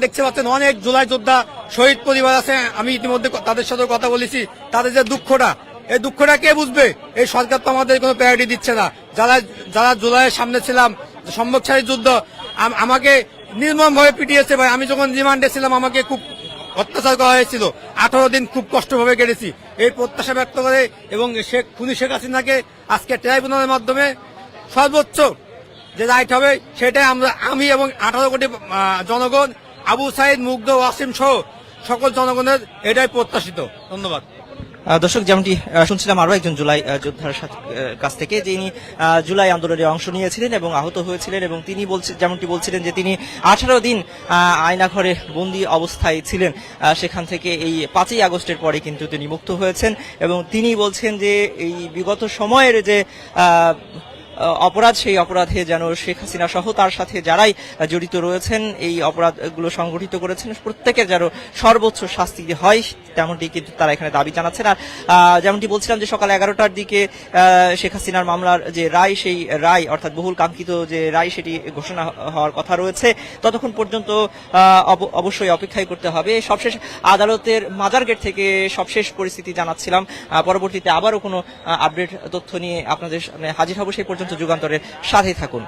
দেখতে পাচ্ছেন অনেক জুলাই যোদ্ধা শহীদ পরিবার আছে। আমি ইতিমধ্যে তাদের সাথে কথা বলেছি। তাদের যে দুঃখটা, এই দুঃখটা কে বুঝবে? এই সরকার তো আমাদের কোনো প্রায়োরিটি দিচ্ছে না। যারা যারা জুলাইয়ের সামনে ছিলাম সম্মুখসারী যুদ্ধ, আম- আমাকে নির্মম ভাবে পিটিয়েছে ভাই। আমি যখন রিমান্ডে ছিলাম, আমাকে খুব অত্যাচার করা হয়েছিল। আঠারো দিন খুব কষ্টভাবে কেটেছি। এই প্রত্যাশা ব্যক্ত করে এবং শেখ খুনি শেখ হাসিনাকে আজকে ট্রাইব্যুনালের মাধ্যমে সর্বোচ্চ যে রাইট হবে, সেটাই আমরা, আমি এবং আঠারো কোটি জনগণ আবু সাইদ, মুগ্ধ, ওয়াসিম সহ সকল জনগণের এটাই প্রত্যাশিত। ধন্যবাদ। দর্শক, যেমনটি শুনছিলাম আরও একজন জুলাই যোদ্ধার কাছ থেকে যিনি জুলাই আন্দোলনে অংশ নিয়েছিলেন এবং আহত হয়েছিলেন এবং তিনি বলছেন যেমনটি বলছিলেন যে তিনি আঠারো দিন আয়নাঘরে বন্দি অবস্থায় ছিলেন। সেখান থেকে এই পাঁচই আগস্টের পরে কিন্তু তিনি মুক্ত হয়েছেন এবং তিনি বলছেন যে এই বিগত সময়ের যে অপরাধ, সেই অপরাধে যেন শেখ হাসিনা সহ তার সাথে যারাই জড়িত রয়েছেন, এই অপরাধগুলো সংগঠিত করেছেন, প্রত্যেকের যেন সর্বোচ্চ শাস্তি হয় তেমনটি কিন্তু তারা এখানে দাবি জানাচ্ছেন। আর যেমনটি বলছিলাম যে সকাল এগারোটার দিকে শেখ হাসিনার মামলার যে রায়, সেই রায়, অর্থাৎ বহুল কাঙ্ক্ষিত যে রায়, সেটি ঘোষণা হওয়ার কথা রয়েছে। ততক্ষণ পর্যন্ত অবশ্যই অপেক্ষাই করতে হবে। সবশেষ আদালতের মাজার গেট থেকে সবশেষ পরিস্থিতি জানাচ্ছিলাম। পরবর্তীতে আবারও কোনো আপডেট তথ্য নিয়ে আপনাদের হাজির হব। সেই পর্যন্ত যুগান্তরের সাথেই থাকুন।